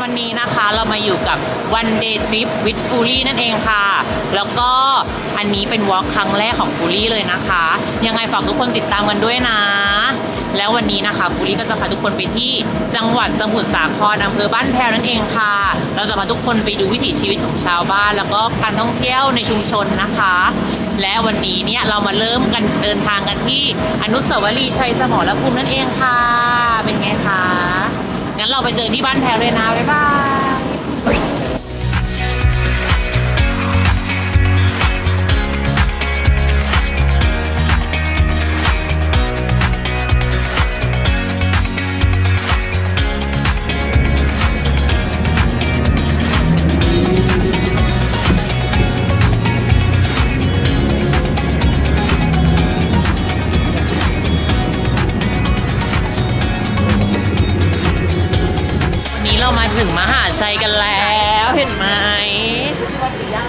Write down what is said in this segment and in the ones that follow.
วันนี้นะคะเรามาอยู่กับ one day trip with f u l y นั่นเองค่ะ แล้วก็อันนี้เป็นวอล์กครั้งแรกของ f u l y เลยนะคะ ยังไงฝากทุกคนติดตามกันด้วยนะ แล้ววันนี้นะคะฟูลี่ก็จะพาทุกคนไปที่จังหวัดสมุทรสาครอำเภอบ้านแพรนั่นเองค่ะ เราจะพาทุกคนไปดูวิถีชีวิตของชาวบ้าน แล้วก็การท่องเที่ยวในชุมชนนะคะ และวันนี้เนี่ยเรามาเริ่มกันเดินทางกันที่อนุสาวรีย์ชัยสมรภูมินั่นเองค่ะ เป็นไงคะ งั้นเรา ไปเจอที่บ้านแพรเลยนะ บ๊ายบาย ถึงมหาชัยกันแล้วเห็นไหม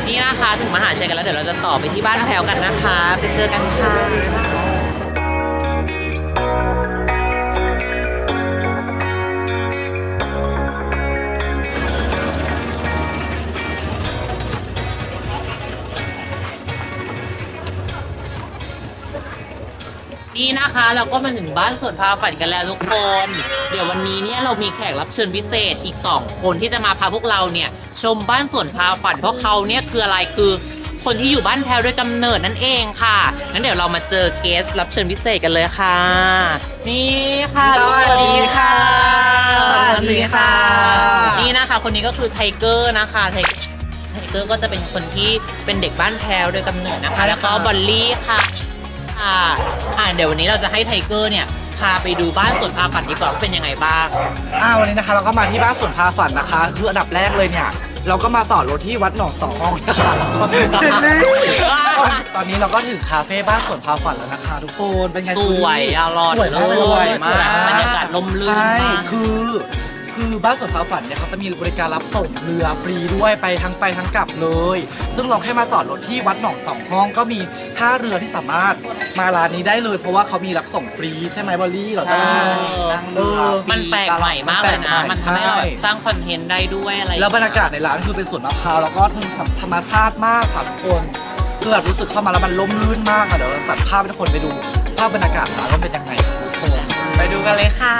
นี่นะคะถึงมหาชัยกันแล้วเดี๋ยวเราจะต่อไปที่บ้านแพลวกันนะคะไปเจอกันค่ะ นี่นะคะเราก็มาถึงบ้านสวนพาฝันกันแล้วทุกคน เดี๋ยววันนี้เนี่ยเรามีแขกรับเชิญพิเศษอีก 2 คนที่จะมาพาพวกเราเนี่ยชมบ้านสวนพาฝันเพราะเขาเนี่ยคืออะไรคือคนที่อยู่บ้านแพรวด้วยกำเนิดนั่นเองค่ะงั้นเดี๋ยวเรามาเจอเกสรับเชิญพิเศษกันเลยค่ะ นี่ค่ะสวัสดีค่ะ สวัสดีค่ะสวัสดีค่ะนี่นะคะคนนี้ก็คือไทเกอร์นะคะไทไทเกอร์ก็จะเป็นคนที่เป็นเด็กบ้านแพรวโดยกำเนิดนะคะ แล้วก็บอลลี่ค่ะ ค่ะอ่าเดี๋ยววันนี้เราจะให้ไทเกอร์เนี่ยพาไปดูบ้านสวนพาฝันดีกว่าว่าเป็นยังไงบ้าง อ่าวันนี้นะคะเราก็มาที่บ้านสวนพาฝันนะคะ คืออันดับแรกเลยเนี่ย เราก็มาสอนรถที่วัดหนองสองห้องนะคะตอนนี้เราก็ถึงคาเฟ่บ้านสวนพาฝันแล้วนะคะ ทุกคนเป็นไงสวยอร่อยสวยมากเลเลยยมากบรรยากาศลมลื่นใช่มาก คือ คือบ้านสวนพาฝันเนี่ยเขาจะมีบริการรับส่งเรือฟรีด้วยไปทั้งไปทั้งกลับเลย ซึ่งเราแค่มาจอดรถที่วัดหนองสองห้องก็มีท่าเรือที่สามารถมาร้านนี้ได้เลย เพราะว่าเขามีรับส่งฟรีใช่ไหมบอลลี่เหรอใช่ เออ มันแปลกใหม่มากเลยนะแปลกใหม่มันทำให้เราแบบใช่สร้างคอนเทนต์ได้ด้วยอะไรแล้วบรรยากาศในร้านคือเป็นสวนมะพร้าวแล้วก็ธรรมชาติมากค่ะทุกคนคือแบบรู้สึกเข้ามาแล้วมันร่มรื่นมากค่ะเดี๋ยวเราตัดภาพให้ทุกคนไปดูภาพบรรยากาศร้านว่าเป็นยังไงทุกคน ไปดูกันเลยค่ะ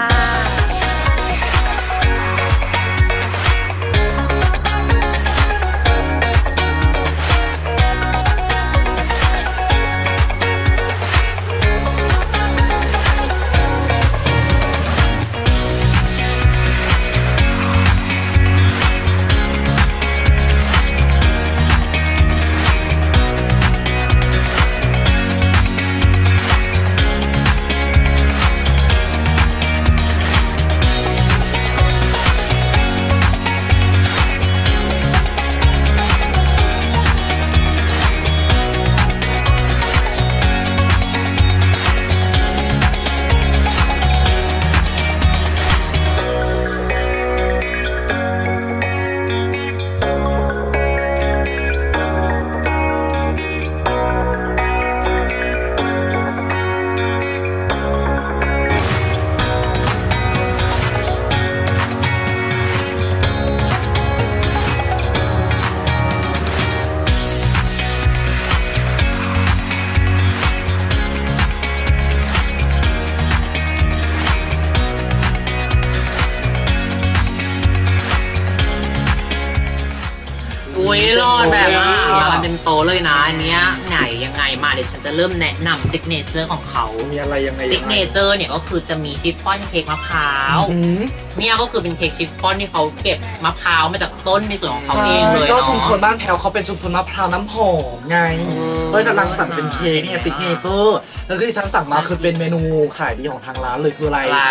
ยรอดแบบว่ามาเป็นโตะเลยนะอันเนี้ยไหนยังไงมาเดี๋ยวฉันจะเริ่มแนะนำซิกเนเจอร์ของเขามีอะไรยังไงซิกเนเจอร์เนี่ยก็คือจะมีชิฟฟ่อนเค้กมะพร้าวอืมเนี่ยก็คือเป็นเค้กชิฟฟ่อนที่เขาเก็บมะพร้าวมาจากต้นในส่วนของเขาเองเลยก็เนาะชุมชนบ้านแพรวเขาเป็นชุมชนมะพร้าวน้ำหอมไงเออเลยกำลังสั่งเป็นเค้กเนี่ยซิกเนเจอร์แล้วที่ฉันสั่งมาคือเป็นเมนูขายดีของทางร้านเลยคืออะไรอะไร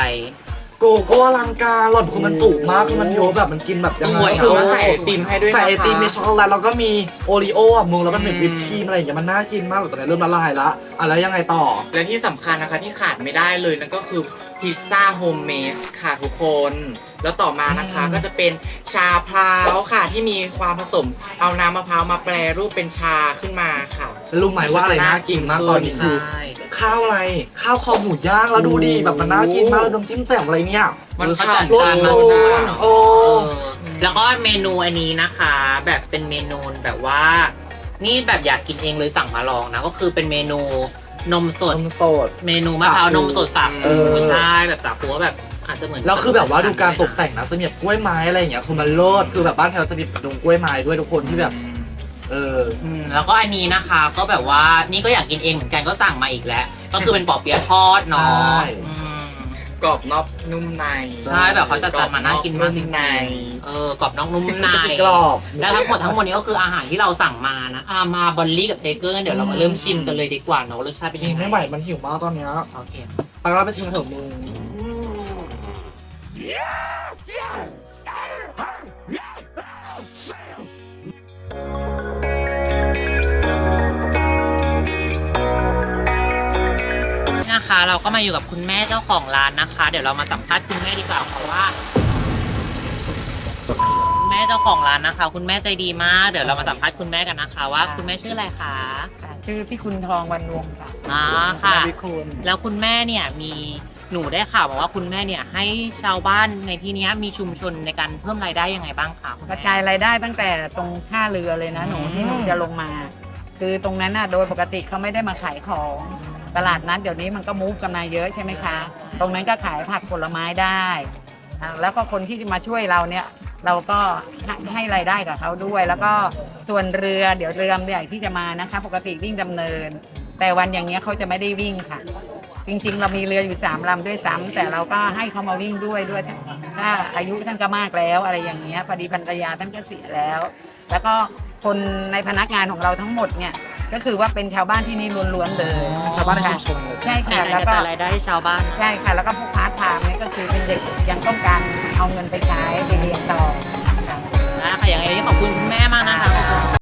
โกโก้อลังการหล่อนคือมันจุมากคือมันเยอะแบบมันกินแบบยังสไงวยคือเนอะมันใส่ไอติมให้ด้วยนะคะใส่ไอติมมีช็อกโกแลตแล้วก็มีโอรีโออะมึงแล้วมันเป็นวิปครีมอะไรอย่างเงี้ยมันน่ากินมากเลยตอนนี้เริ่มละลายละอะแล้วยังไงต่อ และที่สำคัญนะคะที่ขาดไม่ได้เลยนั่นก็คือพิซซ่าโฮมเมดค่ะทุกคน แล้วต่อมานะคะอืมก็จะเป็นชาพร้าวค่ะที่มีความผสมเอาน้ำมะพร้าวมาแปรรูปเป็นชาขึ้นมาค่ะ แล้วรู้ไหมว่าอะไรน่ากินมากตอนนี้คือใช่ ข้าวอะไร ข้าวคอหมูย่างแล้วดูดิแบบมันน่ากินมากเลยน้ำจิ้มแจ่วอะไรเนี่ยมันรสฉ่ำจัดรสจานโดมากนโอ้เออแล้วก็เมนูอันนี้นะคะ แบบเป็นเมนูแบบว่า นี่แบบอยากกินเองเลยสั่งมาลองนะ ก็คือเป็นเมนูนมสด นมสด เมนูมะพร้าวนมสดสาเอคูอใช่แบบสาคูแบบอาจจะเหมือนแล้วคือแบบว่าดูการตกแต่งนะจะมีแบบกล้วยไม้อะไรอย่างเงี้ยคือมันเลิศคือแบบบ้านแถวจะมีดงกล้วยไม้ด้วยทุกคนที่แบบ เอออืมแล้วก็อันนี้นะคะก็แบบว่านี่ก็อยากกินเองเหมือนกันก็สั่งมาอีกแล้ว ก็คือเป็นปอเปี๊ยะทอดเนาะใช่ อืม กรอบนอกนุ่มในใช่แบบเขาจะจัดมาน่ากินมากจริงในๆเออกรอบนอกนุ่มใน กรอบแล้วทั้งหมดทั้งหมดนี้ก็คืออาหารที่เราสั่งมานะอ่ามาบอลลี่กับเทเกอร์เดี๋ยวเรามาเริ่มชิมกันเลยดีกว่าเนาะรสชาติเป็นจริยังงไงไม่ไหวมันหิวมากตอนเนี้ยโอเคไปเราไปชิมกันเถอะมึง เราก็มาอยู่กับคุณแม่เจ้าของร้านนะคะ เดี๋ยวเรามาสัมภาษณ์คุณแม่ดีกว่าเพราะว่า คุณแม่เจ้าของร้านนะคะ คุณแม่ใจดีมาก เดี๋ยวเรามาสัมภาษณ์คุณแม่กันนะคะ ว่า คุณแม่ชื่ออะไรคะค่ะชื่อพี่คุณทองวันวงศ์ค่ะอ่าค่ะ พี่คุณแล้วคุณแม่เนี่ยมีหนูได้ข่าวมาว่าคุณแม่เนี่ยให้ชาวบ้านในที่เนี้ยมีชุมชนในการเพิ่มรายได้ยังไงบ้างคะคุณกแม่ระจายรายได้ตั้งแต่ตรงท่าเรือเลยนะหนูอืม ที่หนูจะลงมา คือตรงนั้นน่ะโดยปกติเขาไม่ได้มาขายของ ตลาดนัดเดี๋ยวนี้มันก็มูฟกันมาเยอะใช่ไหมคะ ตรงนั้นก็ขายผักผลไม้ได้อ่าแล้วก็คนที่จะมาช่วยเราเนี่ยเราก็ให้ให้รายได้กับเขาด้วย แล้วก็ส่วนเรือเดี๋ยวเรือใหญ่ที่จะมานะคะ ปกติวิ่งดำเนิน แต่วันอย่างเงี้ยเขาจะไม่ได้วิ่งค่ะ จริงๆ เรามีเรืออยู่สามลำด้วยซ้ำแต่เราก็ให้เขามาวิ่งด้วยด้วยถ้าอายุท่านก็มากแล้วอะไรอย่างเงี้ยพอดีภรรยาท่านก็เสียแล้ว แล้วก็ คนในพนักงานของเราทั้งหมดเนี่ยก็คือว่าเป็นชาวบ้านที่นี่ล้วนๆเลยชาวบ้านในชุมชนเลยใช่ค่ะแล้วก็รายได้ให้ชาวบ้าน ใช่ค่ะ แล้วก็พวกพาร์ทไทม์นี่ก็คือเป็นเด็กยังต้องการเอาเงินไปใช้ไปเรียนต่อค่ะอย่างไรขอบคุณคุณแม่มากนะคะ